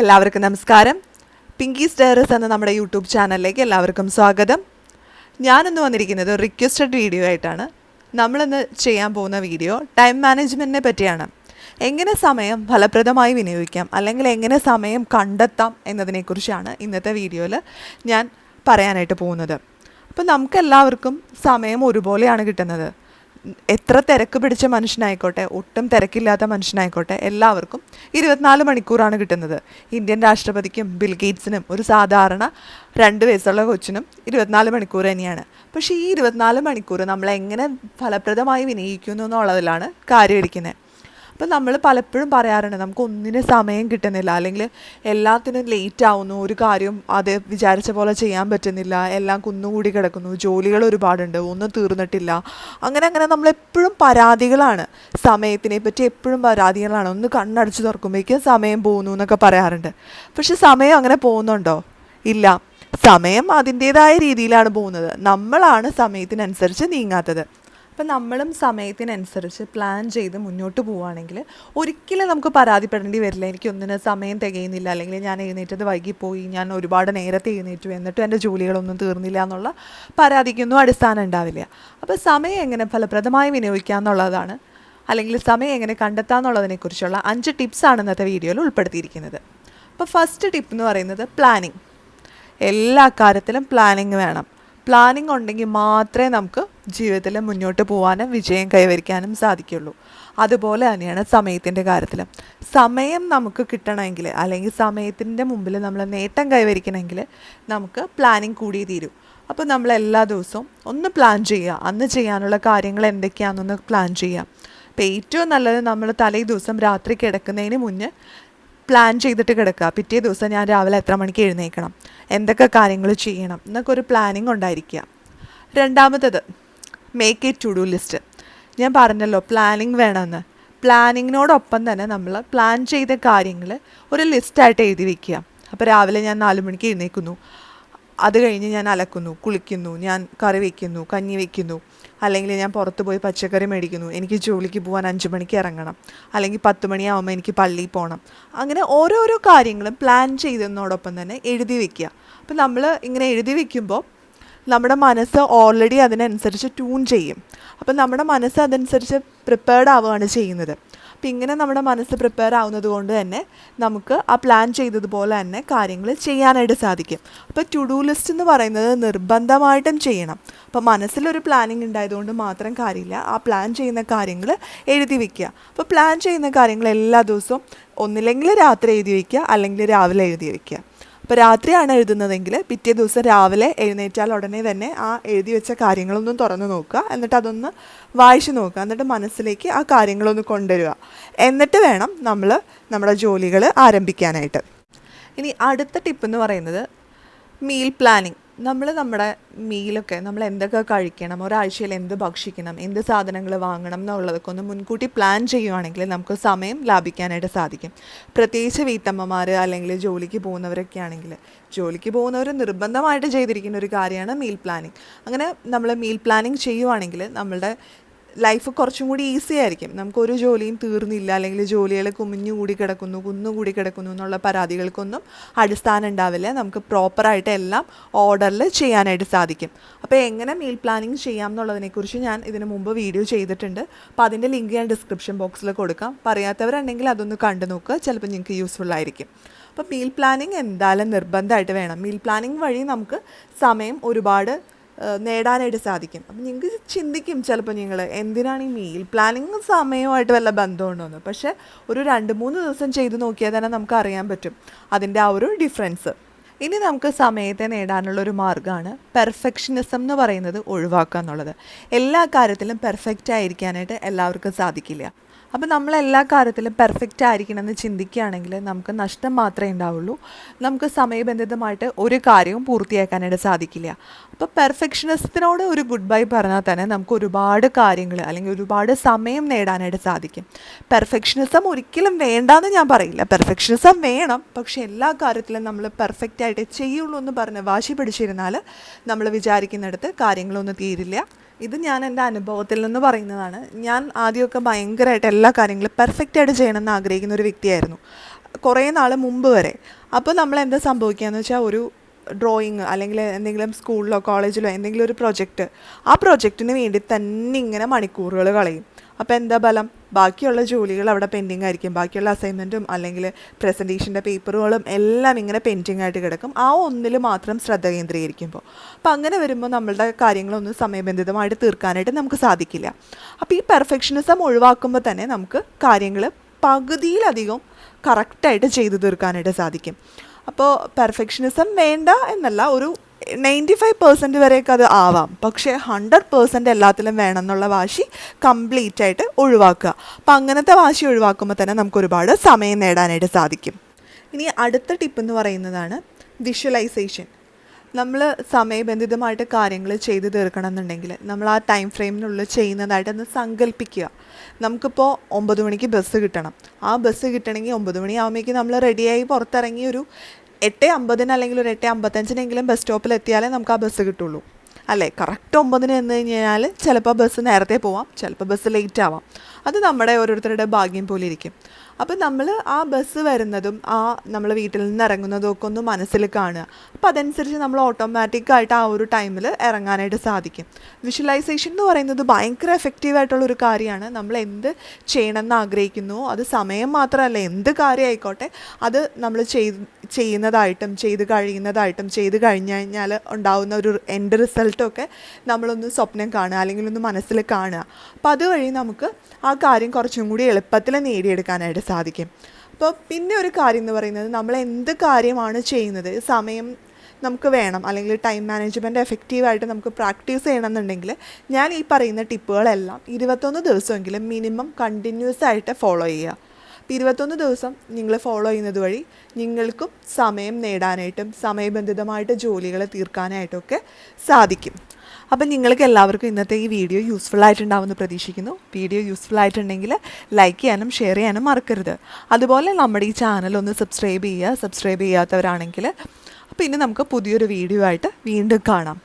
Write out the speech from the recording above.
എല്ലാവർക്കും നമസ്കാരം. പിങ്കി സ്റ്റേറസ് എന്ന നമ്മുടെ യൂട്യൂബ് ചാനലിലേക്ക് എല്ലാവർക്കും സ്വാഗതം. ഞാനിന്ന് വന്നിരിക്കുന്നത് റിക്വസ്റ്റഡ് വീഡിയോ ആയിട്ടാണ്. നമ്മളിന്ന് ചെയ്യാൻ പോകുന്ന വീഡിയോ ടൈം മാനേജ്മെന്റിനെ പറ്റിയാണ്. എങ്ങനെ സമയം ഫലപ്രദമായി വിനിയോഗിക്കാം അല്ലെങ്കിൽ എങ്ങനെ സമയം കണ്ടെത്താം എന്നതിനെക്കുറിച്ചാണ് ഇന്നത്തെ വീഡിയോയിൽ ഞാൻ പറയാനായിട്ട് പോകുന്നത്. അപ്പോൾ നമുക്കെല്ലാവർക്കും സമയം ഒരുപോലെയാണ് കിട്ടുന്നത്. എത്ര തിരക്ക് പിടിച്ച മനുഷ്യനായിക്കോട്ടെ ഒട്ടും തിരക്കില്ലാത്ത മനുഷ്യനായിക്കോട്ടെ എല്ലാവർക്കും ഇരുപത്തിനാല് മണിക്കൂറാണ് കിട്ടുന്നത്. ഇന്ത്യൻ രാഷ്ട്രപതിക്കും ബിൽ ഗേറ്റ്സിനും ഒരു സാധാരണ രണ്ട് വയസ്സുള്ള കൊച്ചിനും ഇരുപത്തിനാല് മണിക്കൂർ തന്നെയാണ്. പക്ഷേ ഈ ഇരുപത്തിനാല് മണിക്കൂർ നമ്മൾ എങ്ങനെ ഫലപ്രദമായി വിനിയോഗിക്കുന്നു എന്നുള്ളതിലാണ് കാര്യം ഇരിക്കുന്നത്. അപ്പം നമ്മൾ പലപ്പോഴും പറയാറുണ്ട് നമുക്ക് ഒന്നിനും സമയം കിട്ടുന്നില്ല. അല്ലെങ്കിൽ എല്ലാത്തിനും ലേറ്റ് ആവുന്നു. ഒരു കാര്യം അത് വിചാരിച്ച പോലെ ചെയ്യാൻ പറ്റുന്നില്ല. എല്ലാം കുന്നുകൂടി കിടക്കുന്നു. ജോലികൾ ഒരുപാടുണ്ട്. ഒന്നും തീർന്നിട്ടില്ല. അങ്ങനെ അങ്ങനെ നമ്മൾ എപ്പോഴും പരാതികളാണ്. സമയത്തിനെ പറ്റി എപ്പോഴും പരാതികളാണ്. ഒന്ന് കണ്ണടച്ച് തുറക്കുമ്പോഴേക്കും സമയം പോകുന്നു എന്നൊക്കെ പറയാറുണ്ട്. പക്ഷെ സമയം അങ്ങനെ പോകുന്നുണ്ടോ? ഇല്ല. സമയം അതിന്റേതായ രീതിയിലാണ് പോകുന്നത്. നമ്മളാണ് സമയത്തിനനുസരിച്ച് നീങ്ങാത്തത്. അപ്പം നമ്മളും സമയത്തിനനുസരിച്ച് പ്ലാൻ ചെയ്ത് മുന്നോട്ട് പോവുകയാണെങ്കിൽ ഒരിക്കലും നമുക്ക് പരാതിപ്പെടേണ്ടി വരില്ല. എനിക്ക് ഒന്നിന് സമയം തികയുന്നില്ല. അല്ലെങ്കിൽ ഞാൻ എഴുന്നേറ്റത് വൈകിപ്പോയി. ഞാൻ ഒരുപാട് നേരത്തെ എഴുന്നേറ്റു. എന്നിട്ടും എന്റെ ജോലികളൊന്നും തീർന്നില്ല എന്നുള്ള പരാതിക്കൊന്നും അടിസ്ഥാനം ഉണ്ടാവില്ല. അപ്പോൾ സമയം എങ്ങനെ ഫലപ്രദമായി വിനിയോഗിക്കുക എന്നുള്ളതാണ്. അല്ലെങ്കിൽ സമയം എങ്ങനെ കണ്ടെത്താമെന്നുള്ളതിനെക്കുറിച്ചുള്ള അഞ്ച് ടിപ്സാണ് ഇന്നത്തെ വീഡിയോയിൽ ഉൾപ്പെടുത്തിയിരിക്കുന്നത്. അപ്പോൾ ഫസ്റ്റ് ടിപ്പ് എന്ന് പറയുന്നത് പ്ലാനിങ് എല്ലാ കാര്യത്തിലും പ്ലാനിങ് വേണം. പ്ലാനിങ് ഉണ്ടെങ്കിൽ മാത്രമേ നമുക്ക് ജീവിതത്തിൽ മുന്നോട്ട് പോകാനും വിജയം കൈവരിക്കാനും സാധിക്കുള്ളൂ. അതുപോലെ തന്നെയാണ് സമയത്തിന്റെ കാര്യത്തിൽ സമയം നമുക്ക് കിട്ടണമെങ്കിൽ അല്ലെങ്കിൽ സമയത്തിന്റെ മുമ്പിൽ നമ്മൾ നേട്ടം കൈവരിക്കണമെങ്കിൽ നമുക്ക് പ്ലാനിങ് കൂടി തീരും. അപ്പോൾ നമ്മൾ എല്ലാ ദിവസവും ഒന്ന് പ്ലാൻ ചെയ്യുക. അന്ന് ചെയ്യാനുള്ള കാര്യങ്ങൾ എന്തൊക്കെയാണെന്നൊന്ന് പ്ലാൻ ചെയ്യുക. അപ്പോൾ ഏറ്റവും നല്ലത് നമ്മൾ തലേ ദിവസം രാത്രി കിടക്കുന്നതിന് മുന്നേ പ്ലാൻ ചെയ്തിട്ട് കിടക്കുക. പിറ്റേ ദിവസം ഞാൻ രാവിലെ എത്ര മണിക്ക് എഴുന്നേൽക്കണം? എന്തൊക്കെ കാര്യങ്ങൾ ചെയ്യണം? എന്നൊക്കെ ഒരു പ്ലാനിങ് ഉണ്ടായിരിക്കുക. രണ്ടാമത്തത് make a to do list ഞാൻ പറഞ്ഞല്ലോ പ്ലാനിങ് വേണമെന്ന്. പ്ലാനിങ്ങിനോടൊപ്പം തന്നെ നമ്മൾ പ്ലാൻ ചെയ്ത കാര്യങ്ങൾ ഒരു ലിസ്റ്റായിട്ട് എഴുതി വെക്കുക. അപ്പോൾ രാവിലെ ഞാൻ നാല് മണിക്ക് എഴുന്നേൽക്കുന്നു. അത് കഴിഞ്ഞ് ഞാൻ അലക്കുന്നു കുളിക്കുന്നു ഞാൻ കറി വയ്ക്കുന്നു കഞ്ഞി വയ്ക്കുന്നു അല്ലെങ്കിൽ ഞാൻ പുറത്ത് പോയി പച്ചക്കറി മേടിക്കുന്നു എനിക്ക് ജോലിക്ക് പോകാൻ അഞ്ച് മണിക്ക് ഇറങ്ങണം അല്ലെങ്കിൽ പത്ത് മണിയാവുമ്പോൾ എനിക്ക് പള്ളിയിൽ പോകണം അങ്ങനെ ഓരോരോ കാര്യങ്ങളും പ്ലാൻ ചെയ്തതിനോടൊപ്പം തന്നെ എഴുതി വയ്ക്കുക അപ്പം നമ്മൾ ഇങ്ങനെ എഴുതി വയ്ക്കുമ്പോൾ നമ്മുടെ മനസ്സ് ഓൾറെഡി അതിനനുസരിച്ച് ട്യൂൺ ചെയ്യും. അപ്പം നമ്മുടെ മനസ്സ് അതനുസരിച്ച് പ്രിപ്പയർഡ് ആവുകയാണ് ചെയ്യുന്നത്. അപ്പം ഇങ്ങനെ നമ്മുടെ മനസ്സ് പ്രിപ്പയർ ആവുന്നത് കൊണ്ട് തന്നെ നമുക്ക് ആ പ്ലാൻ ചെയ്തതുപോലെ തന്നെ കാര്യങ്ങൾ ചെയ്യാനായിട്ട് സാധിക്കും. അപ്പോൾ ടു ഡു ലിസ്റ്റ് എന്ന് പറയുന്നത് നിർബന്ധമായിട്ടും ചെയ്യണം. അപ്പോൾ മനസ്സിലൊരു പ്ലാനിങ് ഉണ്ടായതുകൊണ്ട് മാത്രം കാര്യമില്ല. ആ പ്ലാൻ ചെയ്യുന്ന കാര്യങ്ങൾ എഴുതി വയ്ക്കുക അപ്പോൾ പ്ലാൻ ചെയ്യുന്ന കാര്യങ്ങൾ എല്ലാ ദിവസവും ഒന്നില്ലെങ്കിൽ രാത്രി എഴുതി വയ്ക്കുക അല്ലെങ്കിൽ രാവിലെ എഴുതി വയ്ക്കുക അപ്പോൾ രാത്രിയാണ് എഴുതുന്നതെങ്കിൽ പിറ്റേ ദിവസം രാവിലെ എഴുന്നേറ്റാൽ ഉടനെ തന്നെ ആ എഴുതി വെച്ച കാര്യങ്ങളൊന്നും തുറന്ന് നോക്കുക. എന്നിട്ട് അതൊന്ന് വായിച്ചു നോക്കുക. എന്നിട്ട് മനസ്സിലേക്ക് ആ കാര്യങ്ങളൊന്ന് കൊണ്ടുവരിക. എന്നിട്ട് വേണം നമ്മൾ നമ്മുടെ ജോലികൾ ആരംഭിക്കാനായിട്ട്. ഇനി അടുത്ത ടിപ്പ് എന്ന് പറയുന്നത് മീൽ പ്ലാനിങ്. നമ്മൾ നമ്മുടെ മീലൊക്കെ നമ്മൾ എന്തൊക്കെ കഴിക്കണം ഒരാഴ്ചയിൽ എന്ത് ഭക്ഷിക്കണം എന്ത് സാധനങ്ങൾ വാങ്ങണം എന്നുള്ളതൊക്കെ ഒന്ന് മുൻകൂട്ടി പ്ലാൻ ചെയ്യുവാണെങ്കിൽ നമുക്ക് സമയം ലാഭിക്കാനായിട്ട് സാധിക്കും. പ്രത്യേകിച്ച് വീട്ടമ്മമാർ അല്ലെങ്കിൽ ജോലിക്ക് പോകുന്നവരൊക്കെ ആണെങ്കിൽ ജോലിക്ക് പോകുന്നവർ നിർബന്ധമായിട്ട് ചെയ്തിരിക്കുന്ന ഒരു കാര്യമാണ് മീൽ പ്ലാനിങ് അങ്ങനെ നമ്മൾ മീൽ പ്ലാനിങ് ചെയ്യുവാണെങ്കിൽ നമ്മളുടെ ലൈഫ് കുറച്ചും കൂടി ഈസി ആയിരിക്കും. നമുക്കൊരു ജോലിയും തീർന്നില്ല. അല്ലെങ്കിൽ ജോലികൾ കുമിഞ്ഞു കൂടി കിടക്കുന്നു കുന്നുകൂടി കിടക്കുന്നു എന്നുള്ള പരാതികൾക്കൊന്നും അടിസ്ഥാനം ഉണ്ടാവില്ല. നമുക്ക് പ്രോപ്പറായിട്ട് എല്ലാം ഓർഡറിൽ ചെയ്യാനായിട്ട് സാധിക്കും. അപ്പോൾ എങ്ങനെ മീൽ പ്ലാനിങ് ചെയ്യാം എന്നുള്ളതിനെക്കുറിച്ച് ഞാൻ ഇതിനു മുമ്പ് വീഡിയോ ചെയ്തിട്ടുണ്ട്. അപ്പോൾ അതിന്റെ ലിങ്ക് ഞാൻ ഡിസ്ക്രിപ്ഷൻ ബോക്സിൽ കൊടുക്കാം. പറയാത്തവരുണ്ടെങ്കിൽ അതൊന്ന് കണ്ടു നോക്കുക. ചിലപ്പോൾ നിങ്ങൾക്ക് യൂസ്ഫുൾ ആയിരിക്കും. അപ്പോൾ മീൽ പ്ലാനിങ് എന്തായാലും നിർബന്ധമായിട്ട് വേണം. മീൽ പ്ലാനിങ് വഴി നമുക്ക് സമയം ഒരുപാട് നേടാനായിട്ട് സാധിക്കും. അപ്പം നിങ്ങൾക്ക് ചിന്തിക്കും ചിലപ്പോൾ നിങ്ങൾ എന്തിനാണ് ഈ മീൽ പ്ലാനിങ് സമയമായിട്ട് വല്ല ബന്ധമുണ്ടോയെന്ന് പക്ഷേ ഒരു രണ്ട് മൂന്ന് ദിവസം ചെയ്ത് നോക്കിയാൽ തന്നെ നമുക്ക് അറിയാൻ പറ്റും അതിന്റെ ആ ഒരു ഡിഫറൻസ് ഇനി നമുക്ക് സമയത്തെ നേടാനുള്ള ഒരു മാർഗമാണ് പെർഫെക്ഷനിസം എന്ന് പറയുന്നത് ഒഴിവാക്കുക എന്നുള്ളത്. എല്ലാ കാര്യത്തിലും പെർഫെക്റ്റ് ആയിരിക്കാനായിട്ട് എല്ലാവർക്കും സാധിക്കില്ല. അപ്പോൾ നമ്മൾ എല്ലാ കാര്യത്തിലും പെർഫെക്റ്റ് ആയിരിക്കണം എന്ന് ചിന്തിക്കുകയാണെങ്കിൽ നമുക്ക് നഷ്ടം മാത്രമേ ഉണ്ടാവുള്ളൂ. നമുക്ക് സമയബന്ധിതമായിട്ട് ഒരു കാര്യവും പൂർത്തിയാക്കാനായിട്ട് സാധിക്കില്ല. അപ്പോൾ പെർഫെക്ഷനിസത്തിനോട് ഒരു ഗുഡ് ബൈ പറഞ്ഞാൽ തന്നെ നമുക്ക് ഒരുപാട് കാര്യങ്ങൾ അല്ലെങ്കിൽ ഒരുപാട് സമയം നേടാനായിട്ട് സാധിക്കും. പെർഫെക്ഷനിസം ഒരിക്കലും വേണ്ടാന്ന് ഞാൻ പറയില്ല. പെർഫെക്ഷനിസം വേണം. പക്ഷേ എല്ലാ കാര്യത്തിലും നമ്മൾ പെർഫെക്റ്റ് ആയിട്ട് ചെയ്യുള്ളൂ എന്ന് പറഞ്ഞ് വാശി പിടിച്ചിരുന്നാൽ നമ്മൾ വിചാരിക്കുന്നിടത്ത് കാര്യങ്ങളൊന്നും തീരില്ല. ഇത് ഞാൻ എന്റെ അനുഭവത്തിൽ നിന്ന് പറയുന്നതാണ്. ഞാൻ ആദ്യമൊക്കെ ഭയങ്കരമായിട്ട് എല്ലാ കാര്യങ്ങളും പെർഫെക്റ്റ് ആയിട്ട് ചെയ്യണമെന്ന് ആഗ്രഹിക്കുന്ന ഒരു വ്യക്തിയായിരുന്നു. കുറേ നാൾ മുമ്പ് വരെ. അപ്പോൾ നമ്മൾ എന്താ സംഭവിക്കുകയെന്ന് വെച്ചാൽ ഒരു ഡ്രോയിങ് അല്ലെങ്കിൽ എന്തെങ്കിലും സ്കൂളിലോ കോളേജിലോ എന്തെങ്കിലും ഒരു പ്രൊജക്റ്റ് ആ പ്രൊജക്റ്റിന് വേണ്ടി തന്നെ ഇങ്ങനെ മണിക്കൂറുകൾ കളയും. അപ്പോൾ എന്താ ബലം ബാക്കിയുള്ള ജോലികൾ അവിടെ പെൻഡിങ് ആയിരിക്കും. ബാക്കിയുള്ള അസൈൻമെന്റും അല്ലെങ്കിൽ പ്രസന്റേഷന്റെ പേപ്പറുകളും എല്ലാം ഇങ്ങനെ പെൻഡിങ് ആയിട്ട് കിടക്കും. ആ ഒന്നിൽ മാത്രം ശ്രദ്ധ കേന്ദ്രീകരിക്കുമ്പോൾ അപ്പോൾ അങ്ങനെ വരുമ്പോൾ നമ്മളുടെ കാര്യങ്ങളൊന്നും സമയബന്ധിതമായിട്ട് തീർക്കാനായിട്ട് നമുക്ക് സാധിക്കില്ല. അപ്പോൾ ഈ പെർഫെക്ഷനിസം ഒഴിവാക്കുമ്പോൾ തന്നെ നമുക്ക് കാര്യങ്ങൾ പകുതിയിലധികം കറക്റ്റായിട്ട് ചെയ്തു തീർക്കാനായിട്ട് സാധിക്കും. അപ്പോൾ പെർഫെക്ഷനിസം വേണ്ട എന്നല്ല ഒരു നയന്റി ഫൈവ് പെർസെന്റ് വരെയൊക്കെ അത് ആവാം. പക്ഷേ ഹൺഡ്രഡ് പെർസെന്റ് എല്ലാത്തിലും വേണം എന്നുള്ള വാശി കംപ്ലീറ്റ് ആയിട്ട് ഒഴിവാക്കുക. അപ്പം അങ്ങനത്തെ വാശി ഒഴിവാക്കുമ്പോൾ തന്നെ നമുക്ക് ഒരുപാട് സമയം നേടാനായിട്ട് സാധിക്കും. ഇനി അടുത്ത ടിപ്പ് എന്ന് പറയുന്നതാണ് വിഷ്വലൈസേഷൻ നമ്മൾ സമയബന്ധിതമായിട്ട് കാര്യങ്ങൾ ചെയ്ത് തീർക്കണം എന്നുണ്ടെങ്കിൽ നമ്മൾ ആ ടൈം ഫ്രെയിമിനുള്ളിൽ ചെയ്യുന്നതായിട്ട് ഒന്ന് സങ്കല്പിക്കുക നമുക്കിപ്പോൾ ഒമ്പത് മണിക്ക് ബസ് കിട്ടണം. ആ ബസ് കിട്ടണമെങ്കിൽ ഒമ്പത് മണിയാകുമ്പോഴേക്കും നമ്മൾ റെഡിയായി പുറത്തിറങ്ങി ഒരു എട്ട് അമ്പതിന് അല്ലെങ്കിൽ ഒരു എട്ട് അമ്പത്തഞ്ചിനെങ്കിലും ബസ് സ്റ്റോപ്പിൽ എത്തിയാലേ നമുക്ക് ആ ബസ് കിട്ടുള്ളൂ. അല്ലേ? കറക്റ്റ് ഒമ്പതിന് എന്ന് കഴിഞ്ഞാൽ ചിലപ്പോൾ ബസ് നേരത്തെ പോവാം ചിലപ്പോൾ ബസ് ലേറ്റ് ആവാം. അത് നമ്മുടെ ഓരോരുത്തരുടെ ഭാഗ്യം പോലെ ഇരിക്കും. അപ്പം നമ്മൾ ആ ബസ് വരുന്നതും ആ നമ്മൾ വീട്ടിൽ നിന്ന് ഇറങ്ങുന്നതും ഒക്കെ ഒന്ന് മനസ്സിൽ കാണുക. അപ്പോൾ അതനുസരിച്ച് നമ്മൾ ഓട്ടോമാറ്റിക്കായിട്ട് ആ ഒരു ടൈമിൽ ഇറങ്ങാനായിട്ട് സാധിക്കും. വിഷ്വലൈസേഷൻ എന്ന് പറയുന്നത് ഭയങ്കര എഫക്റ്റീവ് ഒരു കാര്യമാണ്. നമ്മൾ എന്ത് ചെയ്യണമെന്ന് ആഗ്രഹിക്കുന്നു അത് സമയം മാത്രമല്ല എന്ത് കാര്യമായിക്കോട്ടെ അത് നമ്മൾ ചെയ്ത് ചെയ്യുന്നതായിട്ടും ചെയ്ത് കഴിയുന്നതായിട്ടും ചെയ്ത് കഴിഞ്ഞ് കഴിഞ്ഞാൽ ഉണ്ടാകുന്ന ഒരു എൻഡ് റിസൾട്ടൊക്കെ നമ്മളൊന്ന് സ്വപ്നം കാണുക അല്ലെങ്കിൽ ഒന്ന് മനസ്സിൽ കാണുക. അപ്പോൾ അതുവഴി നമുക്ക് ആ കാര്യം കുറച്ചും കൂടി എളുപ്പത്തിൽ നേടിയെടുക്കാനായിട്ട് സാധിക്കും. അപ്പോൾ പിന്നെ ഒരു കാര്യം എന്ന് പറയുന്നത് നമ്മൾ എന്ത് കാര്യമാണ് ചെയ്യുന്നത്? സമയം നമുക്ക് വേണം. അല്ലെങ്കിൽ ടൈം മാനേജ്മെന്റ് എഫക്റ്റീവായിട്ട് നമുക്ക് പ്രാക്ടീസ് ചെയ്യണമെന്നുണ്ടെങ്കിൽ ഞാൻ ഈ പറയുന്ന ടിപ്പുകളെല്ലാം ഇരുപത്തൊന്ന് ദിവസമെങ്കിലും മിനിമം കണ്ടിന്യൂസ് ആയിട്ട് ഫോളോ ചെയ്യുക. അപ്പോൾ ഇരുപത്തൊന്ന് ദിവസം നിങ്ങൾ ഫോളോ ചെയ്യുന്നത് വഴി നിങ്ങൾക്കും സമയം നേടാനായിട്ടും സമയബന്ധിതമായിട്ട് ജോലികൾ തീർക്കാനായിട്ടൊക്കെ സാധിക്കും. അപ്പം നിങ്ങൾക്ക് എല്ലാവർക്കും ഇന്നത്തെ ഈ വീഡിയോ യൂസ്ഫുൾ ആയിട്ടുണ്ടാവുമെന്ന് പ്രതീക്ഷിക്കുന്നു. വീഡിയോ യൂസ്ഫുൾ ആയിട്ടുണ്ടെങ്കിൽ ലൈക്ക് ചെയ്യാനും ഷെയർ ചെയ്യാനും മറക്കരുത്. അതുപോലെ നമ്മുടെ ഈ ചാനൽ ഒന്ന് സബ്സ്ക്രൈബ് ചെയ്യുക. സബ്സ്ക്രൈബ് ചെയ്യാത്തവരാണെങ്കിൽ അപ്പോൾ ഇനി നമുക്ക് പുതിയൊരു വീഡിയോ ആയിട്ട് വീണ്ടും കാണാം.